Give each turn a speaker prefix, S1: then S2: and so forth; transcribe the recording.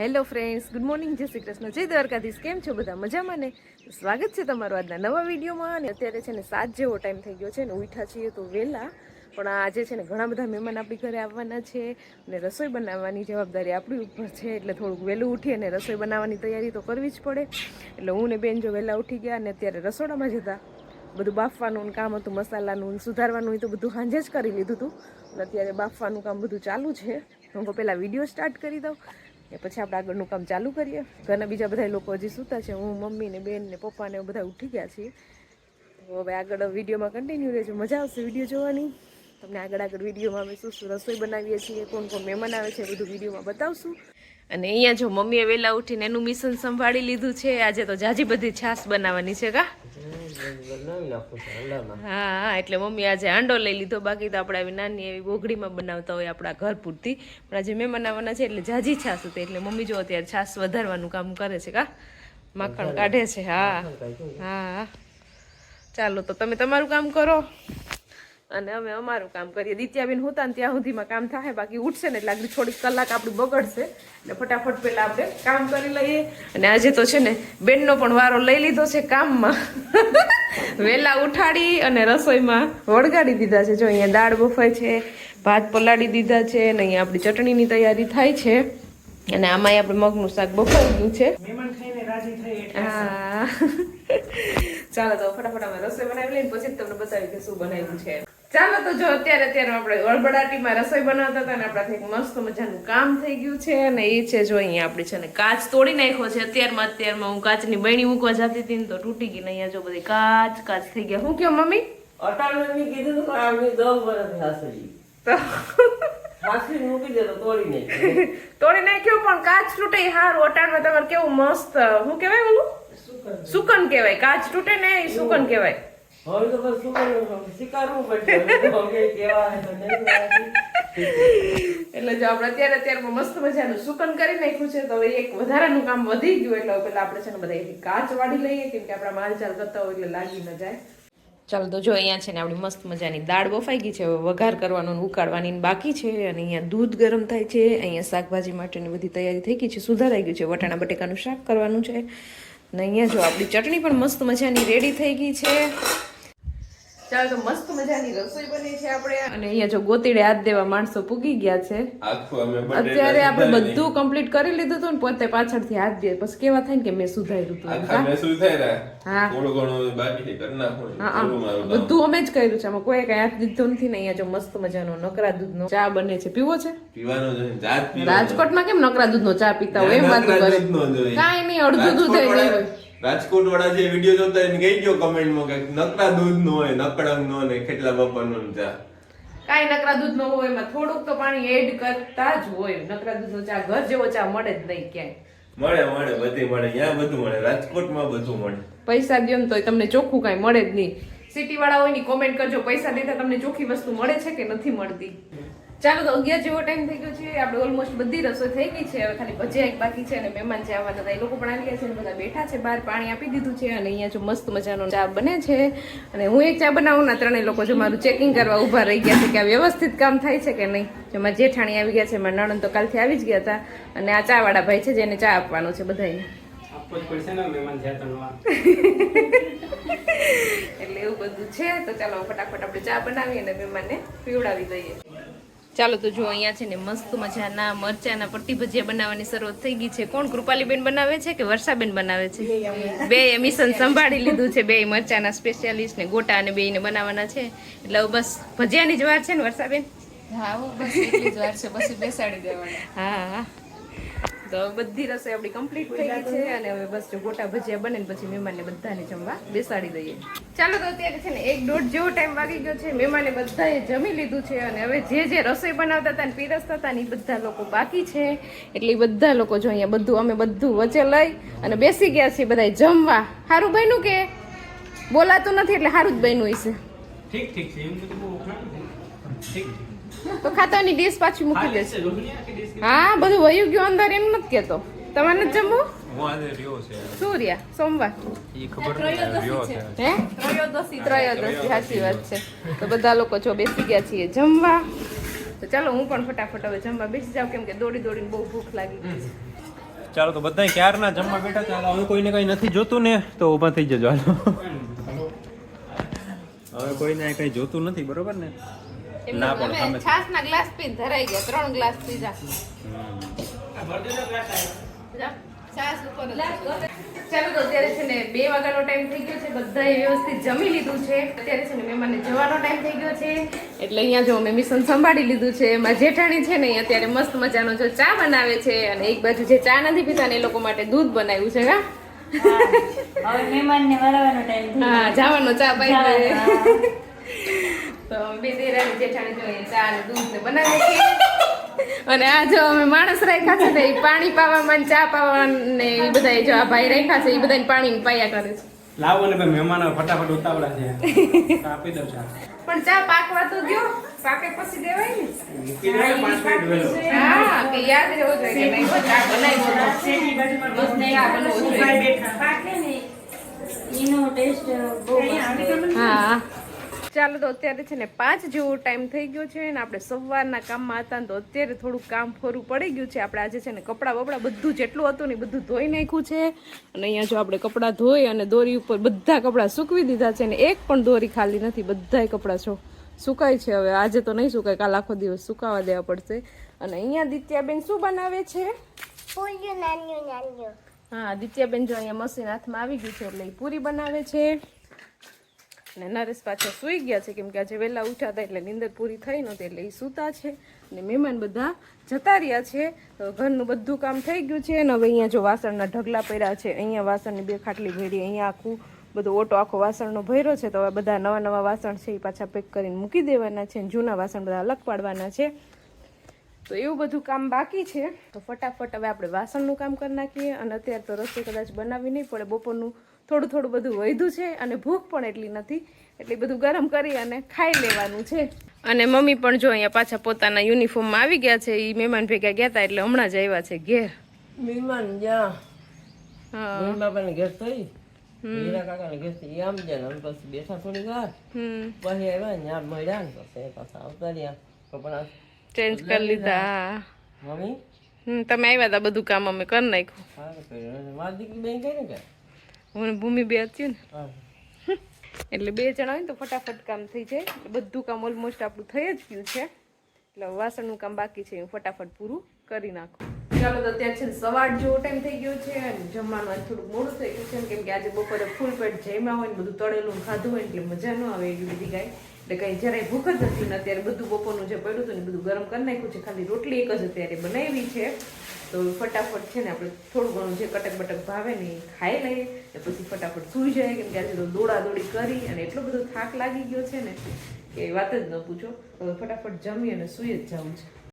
S1: Hello friends, good morning. જય શ્રી કૃષ્ણ. જય દ્વારકાધીશ. કેમ છો બધા? મજામાં ને? સ્વાગત છે તમારું આજના નવા વિડીયોમાં. અને અત્યારે છે ને સાત જેવો ટાઈમ થઈ ગયો છે ને ઉઠા છીએ તો વહેલા. પણ આજે છે ને ઘણા બધા મહેમાન આપણી ઘરે આવવાના છે અને રસોઈ બનાવવાની જવાબદારી આપણી ઉપર છે. એટલે થોડુંક વહેલું ઉઠી અને રસોઈ બનાવવાની તૈયારી તો કરવી જ પડે. એટલે હું ને બેન જો વહેલા ઉઠી ગયા અને અત્યારે રસોડામાં જતા બધું બાફવાનું કામ હતું, મસાલાનું સુધારવાનું એ તો બધું સાંજે જ કરી લીધું હતું. અત્યારે બાફવાનું કામ બધું ચાલુ છે. હું પહેલાં વીડિયો સ્ટાર્ટ કરી દઉં. ને પછી આપણે આગળનું કામ ચાલુ કરીએ. ઘરના બીજા બધા લોકો હજી સૂતા છે. હું, મમ્મી ને બેન ને પપ્પા ને બધા ઉઠી ગયા છીએ. તો હવે આગળ વિડીયોમાં કન્ટિન્યુ રહેજો. મજા આવશે વીડિયો જોવાની. તમને આગળ આગળ વિડીયોમાં અમે શું શું રસોઈ બનાવીએ છીએ, કોણ કોણ મહેમાન આવે છે બધું વિડીયોમાં બતાવશું. અને અહીંયા જો મમ્મીએ વહેલા ઉઠીને એનું મિશન સંભાળી લીધું છે. આજે તો જાજી બધી છાશ બનાવવાની છે, કા? હા એટલે મમ્મી આજે હાંડો લઈ લીધો. બાકી તો આપણે આવી નાની એવી બોઘડીમાં બનાવતા હોય આપણા ઘર પૂરતી પણ આજે મહેમાન બનાવવાના છે એટલે જાજી છાશ હતી. એટલે મમ્મી જો અત્યારે છાશ વધારવાનું કામ કરે છે કા? માખણ કાઢે છે હા. હા. ચાલો તો તમે તમારું કામ કરો. અને અમે અમારું કામ કરીએ. દિત્યાબેન હોતા ને ત્યાં સુધીમાં કામ થાય બાકી ઉઠશે ને એટલે આગળ થોડીક કલાક આપણું બગડશે. એટલે ફટાફટ પહેલાં આપણે કામ કરી લઈએ. અને આજે તો છે ને બેનનો પણ વારો લઈ લીધો છે કામમાં. વહેલા ઉઠાડી અને રસોઈમાં વળગાડી દીધા છે. જો અહીંયા દાળ બફાય છે ભાત પલાળી દીધા છે અને અહીંયા આપણી ચટણીની તૈયારી થાય છે. અને આમાં આપણે મગનું શાક બફાઈ ગયું છે. હા. ચાલો તો ફટાફટ અમે રસોઈ બનાવી લઈને પછી તમને બતાવી કે શું બનાવ્યું છે. ચાલો તો જો અત્યારે અત્યારે આપણે અળબડાટીમાં રસોઈ બનાવતા હતા ને આપણાથી એક મસ્ત મજાનું કામ થઈ ગયું છે અને એ છે જો અહીંયા આપણે છે ને કાચ તોડી નાખ્યો છે. અત્યારમાં અત્યારમાં હું કાચની બહેણી મૂકવા જતી હતી ને તો તૂટી ગઈ ને અહીંયા જો બધી કાચ કાચ થઈ ગયા. હું કયો મમ્મી?
S2: અટાણે કીધું તો આમની દસ વર્ષ હાસરી
S1: તો
S2: હાસરી મૂકી દે તો તોડી
S1: નાખ્યો પણ કાચ તૂટે હાર. ઓટાણમાં તમારે કેવું મસ્ત હું કેવાય ઓલું? સુકન. કેવાય કાચ તૂટે ને એ સુકન કહેવાય. એટલે જો આપણે અત્યારે અત્યારમાં મસ્ત મજાનું સુકન કરી નાખ્યું છે, તો એક વધારાનું કામ વધી ગયું, એટલે પેલા આપણે છે ને બધા કાચ વાળી લઈએ, કેમ કે આપણા માલ ચાલ કરતા હોય એટલે લાગી ન જાય. ચાલો તો જો અહીંયા છે ને આપણી મસ્ત મજાની દાળ બફાઈ ગઈ છે, હવે વઘાર કરવાનો ઉકાળવાની બાકી છે, અને અહીંયા દૂધ ગરમ થાય છે, અહીંયા શાકભાજી માટેની બધી તૈયારી થઈ ગઈ છે, સુધારાઈ ગયું છે, વટાણા બટેકાનું શાક કરવાનું છે અને અહીંયા જો આપણી ચટણી પણ મસ્ત મજાની રેડી થઈ ગઈ છે. ચાલો તો મસ્ત મજાની રસોઈ બની છે આપણે. અને અહીંયા જો ગોતીડે હાથ દેવા માણસો પૂગી ગયા છે. અત્યારે આપણે બધું કમ્પ્લીટ કરી લીધું હતું ને પોતે પાછળથી હાથ દે. પછી કેવા થાય ને કે મેં સુધાર્યું હતું. હા?
S3: કામ.
S1: બધું અમે જ કર્યું છે. આમાં કોઈ કઈ હાથ દીધો નથી ને અહીંયા જો મસ્ત મજાનો નકરા દૂધનો ચા બને છે. પીવો છે?
S3: પીવાનો
S1: રાજકોટમાં કેમ નકરા દૂધનો ચા પીતા હોય? એમ વાત કરે. કાંઈ નહીં અડધું દૂધ નહીં હોય.
S3: રાજકોટ વાળા જે વીડિયો જોતા એને કહી ગયો કમેન્ટમાં કે નકરા દૂધ નો હોય નકડંગ નો ને કેટલા બાપાનો ને ચા.
S1: કાંઈ નકરા દૂધ નો હોય એમાં થોડુંક તો પાણી એડ કરતા જ હોય. નકરા દૂધ નો ચા ઘર જેવો ચા મળે જ નહીં ક્યાંય.
S3: મળે મળે બધી મળે. ત્યાં બધું મળે. રાજકોટમાં બધું મળે.
S1: પૈસા દો તો તોય તમને ચોખ્ખું કાંઈ મળે જ નહીં. સિટી વાળા હોયની કોમેન્ટ કરજો પૈસા દેતા તમને ચોખ્ખી વસ્તુ મળે છે કે નથી મળતી? ચાલો તો અગિયાર જેવો ટાઈમ થઈ ગયો છે. આપણે ઓલમોસ્ટ બધી રસોઈ થઈ ગઈ છે. હવે ખાલી ભજીયા એક બાકી છે અને મહેમાન જે આવવાના હતા એ લોકો પણ આવી ગયા છે અને બધા બેઠા છે બહાર પાણી આપી દીધું છે અને અહીંયા જો મસ્ત મજાનો ચા બને છે. અને હું એક ચા બનાવું ના ત્રણેય લોકો જો મારું ચેકિંગ કરવા ઊભા રહી ગયા છે કે આ વ્યવસ્થિત કામ થાય છે કે નહીં. જો મારા જેઠાણી આવી ગયા છે મારા નણંદ તો કાલથી આવી જ ગયા હતા અને આ ચા વાળા ભાઈ છે જેને ચા આપવાનો છે બધાને એટલે એવું બધું છે. તો ચાલો ફટાફટ આપણે ચા બનાવી અને મહેમાનને પીવડાવી દઈએ. ચાલો તો જો અહીંયા છે ને મસ્ત મજાના મરચાના પટ્ટી ભજીયા બનાવવાની શરૂઆત થઈ ગઈ છે. કોણ કૃપાલીબેન બનાવે છે કે વર્ષાબેન બનાવે છે? બે મિશન સંભાળી લીધું છે બે મરચાના સ્પેશિયાલિસ્ટ ને ગોટા અને બે બનાવવાના છે. એટલે બસ ભજીયાની જ વાર છે ને વર્ષાબેન?
S4: હા હો, બસ એટલી જ વાર છે બસ બેસાડી દેવાના.
S1: હા હા. તો બધી રસોઈ આપણી કમ્પ્લીટ થઈ ગઈ છે અને હવે બસ જો ગોટા ભજીયા બને પછી મહેમાનને બધાને જમવા બેસાડી દઈએ. ચાલો તો અત્યારે છે ને એક દોઢ જેવો ટાઈમ વાગી ગયો છે. મહેમાને બધાએ જમી લીધું છે અને હવે જે જે રસોઈ બનાવતા હતા ને પીરસતા હતા ને એ બધા લોકો બાકી છે. એટલે બધા લોકો જો અહીંયા બધું અમે બધું વચ્ચે લઈ અને બેસી ગયા છીએ બધા જમવા. સારું બન્યું કે? બોલાતું નથી એટલે સારું જ બન્યું હશે.
S5: ઠીક ઠીક છે. ઠીક.
S1: તો ખાતાની ડીશ પાછી મૂકી દેશે. હા બધું વયું ગયું અંદર એમ નથી કેતો. તમારે નથી જમવું? સૂર્યા સોમવાર. હે? ત્રયોદશી ત્રયોદશી સાચી વાત છે. તો બધા લોકો જો બેસી ગયા છીએ જમવા. તો ચાલો હું પણ ફટાફટ હવે જમવા બેસી જાઉં કેમ કે દોડી દોડીને બહુ ભૂખ લાગી ગઈ છે.
S6: ચાલો તો બધા ક્યારના જમવા બેઠા ચાલો હવે કોઈને કઈ નથી જોતું ને તો ઊભા થઈ જજો. હાલો. હવે કોઈને કઈ જોતું નથી બરોબર ને? ના પણ અમે
S1: છાસ ના ગ્લાસ પીને ધરાઈ ગયા ત્રણ ગ્લાસ પીધા. જા, છાસ ઉપર જ ચાલો તો અત્યારે છે ને બે વાગ્યાનો ટાઈમ થઈ ગયો છે બધાએ વ્યવસ્થિત જમી લીધું છે. અત્યારે છે ને મહેમાનને જવાનો ટાઈમ થઈ ગયો છે. એટલે અહીંયા જો મેં મિશન સંભાળી લીધું છે એમાં જેઠાણી છે ને એ અત્યારે મસ્ત મજાનો જો ચા બનાવે છે અને એક બાજુ જે ચા નથી પીતા ને એ લોકો માટે દૂધ બનાવ્યું છે હા.
S7: હવે મહેમાનને વરાવવાનો ટાઈમ
S1: હા જવાનો ચા પાઈ. તો બે દેરાની જેઠાણી જોઈએ ચા અને દૂધ ને બનાવે છે અને આ જો અમે માણસ રાખ્યા છે ને એ પાણી પાવામાં ચા પાવામાં ને એ બધા જો આ ભાઈ રાખ્યા છે એ બધા પાણી પાયા કરે છે.
S5: લાવો ને ભાઈ મહેમાનો ફટાફટ ઉતાવળા છે. આપી દઉં ચા.
S1: પણ ચા પાકવા તો ગયો પાકે પછી દેવાય ને.
S5: દે
S1: હા કે યાદ રહેવું જોઈએ કે નહીં ચા બનાવી દો. આ બનવું જોઈએ.
S7: પાકે ને એનો ટેસ્ટ બહુ
S1: હા. ચાલો તો અત્યારે છે ને પાંચ જેવો ટાઈમ થઈ ગયો છે ને આપણે સવારના કામમાં હતા તો અત્યારે થોડું કામ ફરું પડી ગયું છે. આપણે આજે છે ને કપડાં બપડા બધું જેટલું હતું ને બધું ધોઈ નાખ્યું છે. અને અહીંયા જો આપણે કપડાં ધોઈ અને દોરી ઉપર બધા કપડાં સૂકવી દીધા છે ને એક પણ દોરી ખાલી નથી બધાય કપડાં છો સુકાય છે હવે. આજે તો નહીં સુકાય કાલ આખો દિવસ સુકાવા દેવા પડશે. અને અહીંયા દિત્યાબેન શું બનાવે છે? હા દિત્યાબેન જો અહીંયા મશીન હાથમાં આવી ગયું છે એટલે પૂરી બનાવે છે. અને નરેશ પાછા સૂઈ ગયા છે, કેમ કે આજે વહેલા ઉઠ્યા હતા એટલે નીંદર પૂરી થઈ નહોતી એટલે એ સૂતા છે. અને મહેમાન બધા જતા રહ્યા છે. તો ઘરનું બધું કામ થઈ ગયું છે અને હવે અહીંયા જો વાસણના ઢગલા પડ્યા છે, અહીંયા વાસણની બે ખાટલી ભેડી અહીંયા આખું બધો ઓટો, આખો વાસણનો ભર્યો છે, તો હવે બધા નવા નવા વાસણ છે એ પાછા પેક કરીને મૂકી દેવાના છે અને જૂના વાસણ બધા અલગ પાડવાના છે. તો એવું બધું કામ બાકી છે. તો ફટાફટ હવે આપણે વાસણનું કામ કરી નાખીએ અને અત્યારે તો રસોઈ કદાચ બનાવી નહીં પડે, બપોરનું થોડું થોડું બધું વધ્યું છે અને ભૂખ પણ એટલી નથી. એટલે બધું ગરમ કરી અને ખાઈ લેવાનું છે. અને મમ્મી પણ જો અહીંયા પાછા પોતાના યુનિફોર્મમાં આવી ગયા છે એ મહેમાન ભેગા ગયા હતા એટલે હમણાં જ આવ્યા છે ઘેર.
S2: મહેમાન જ્યાં
S1: હા.
S2: ઘેર થઈ હીરા કાકાને ઘેર થઈ આમ જાય ને પછી બેઠા થોડી વાર. પછી આવ્યા ત્યાં મળ્યા ને પછી પાછા આવતા રહ્યા. કપડા
S1: ચેન્જ કરી લીધા.
S2: મમ્મી?
S1: હમ તમે આવ્યા હતા બધું કામ અમે કરી નાખ્યું.
S2: મારી દીકરી બેન કઈ ને
S1: હું ભૂમિ બે હતી ને. એટલે બે જણા હોય ને તો ફટાફટ કામ થઈ જાય. બધું કામ ઓલમોસ્ટ આપણું થઈ જ ગયું છે. એટલે વાસણનું કામ બાકી છે હું ફટાફટ પૂરું કરી નાખું. ચાલો તો અત્યારે છે ને સવાર જેવો ટાઈમ થઈ ગયો છે અને જમવાનું આજ થોડુંક મોડું થઈ ગયું છે કેમ કે આજે બપોરે ફૂલ પેટ જમ્યા હોય ને બધું તળેલું ખાધું હોય ને એટલે મજા ન આવે એવી બધી કાંઈ એટલે કંઈ જરાય ભૂખ જ નથી ને અત્યારે બધું બપોરનું જે પડ્યું હતું ને બધું ગરમ કરી નાખ્યું છે. ખાલી રોટલી એક જ અત્યારે બનાવી છે. તો ફટાફટ છે ને આપણે થોડું ઘણું જે કટક બટક ભાવે ને એ ખાઈ લઈએ ને પછી ફટાફટ સૂઈ જાય કેમ કે આજે તો દોડા દોડી કરી અને એટલો બધો થાક લાગી ગયો છે ને કે વાત જ ન પૂછો. તો ફટાફટ જમી અને સૂઈ જ જવું છે.